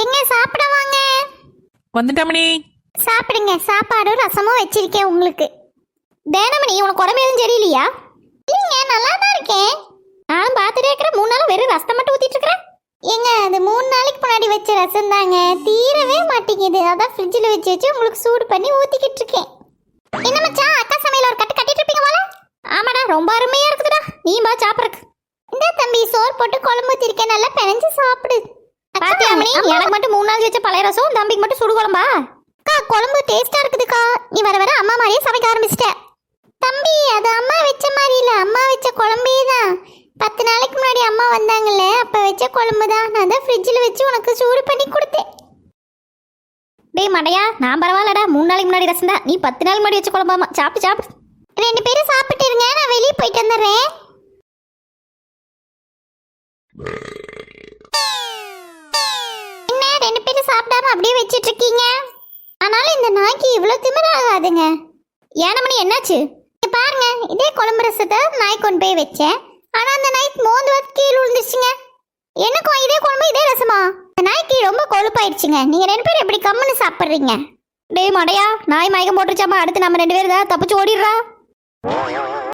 எங்க சாப்பிட வாங்க? வந்துட்டாமணி. சாப்பிடுங்க. சாப்பாடும் ரசமும் வச்சிருக்கேன் உங்களுக்கு. தேனமணி உனக்கு உடம்பு எதுவும் சரியில்லையா? இல்லைங்க நல்லா தான் இருக்கேன். நானும் பார்த்துட்டே இருக்கிறேன். மூணு நாள் வெறும் ரசத்தை மட்டும் ஊத்திட்டு இருக்கிறேன் ஏங்க அது மூணு நாளைக்கு முன்னாடி வச்ச ரசம் தாங்க தீரவே மாட்டேங்குது. அதான் ஃப்ரிட்ஜில் வச்சு வச்சு உங்களுக்கு சூடு பண்ணி ஊத்திக்கிட்டு இருக்கேன். என்ன மச்சான் அக்கா சமையல் ஒரு கட்டு கட்டிட்டு இருப்பீங்க போல? ஆமாடா ரொம்ப அருமையா இருக்குதுடா. நீ பா சாப்பிட்றக்கு இந்த தம்பி சோறு போட்டு குழம்பு ஊத்திருக்கேன் நல்லா பிணைஞ்சு சாப்பிடு. பாத்தியா மணி? எனக்கு மட்டும் மூணு நாள் வச்ச பழைய ரசம் தம்பிக்கு மட்டும் சுடு குழம்பா? அக்கா குழம்பு டேஸ்டா இருக்குதுக்கா. நீ வர வர அம்மா மாதிரியே சமைக்க ஆரம்பிச்சிட்ட. தம்பி அது அம்மா வச்ச மாதிரி இல்ல. அம்மா வச்ச குழம்பே தான். பத்து நாளைக்கு முன்னாடி அம்மா வந்தாங்கல்ல அப்ப வச்ச குழம்பு தான். நான் தான் ஃப்ரிட்ஜில் வச்சு உனக்கு சூடு பண்ணி கொடுத்தேன். டேய் மடையா நான் பரவாயில்லடா. மூணு நாளைக்கு முன்னாடி ரசம் தான். நீ பத்து நாள் முன்னாடி வச்ச குழம்பாமா? சாப்பிட்டு சாப்பிடு. ரெண்டு பேரும் சாப்பிட்டு இருங்க. நான் வெளியே போயிட்டு வந்துடுறேன். சாப்பிடாம அப்படியே வச்சிட்டு இருக்கீங்க ஆனாலும் இந்த நாய்க்கு இவ்வளோ திமிராகாதுங்க ஏனமணி என்னாச்சு? பாருங்க இதே குழம்பு ரசத்தை நாய் கொண்டு போய் வச்சேன். ஆனால் அந்த நாய் மோந்து வந்து கீழே விழுந்துருச்சுங்க. எனக்கும் இதே குழம்பு இதே ரசமா? இந்த நாய்க்கு ரொம்ப கொழுப்பாயிடுச்சுங்க. நீங்கள் ரெண்டு பேரும் எப்படி கம்முன்னு சாப்பிட்றீங்க? டேய் மடையா நாய் மயக்கம் போட்டுருச்சாமா அடுத்து நம்ம ரெண்டு பேரும் தான் தப்பிச்சு ஓடிடுறா.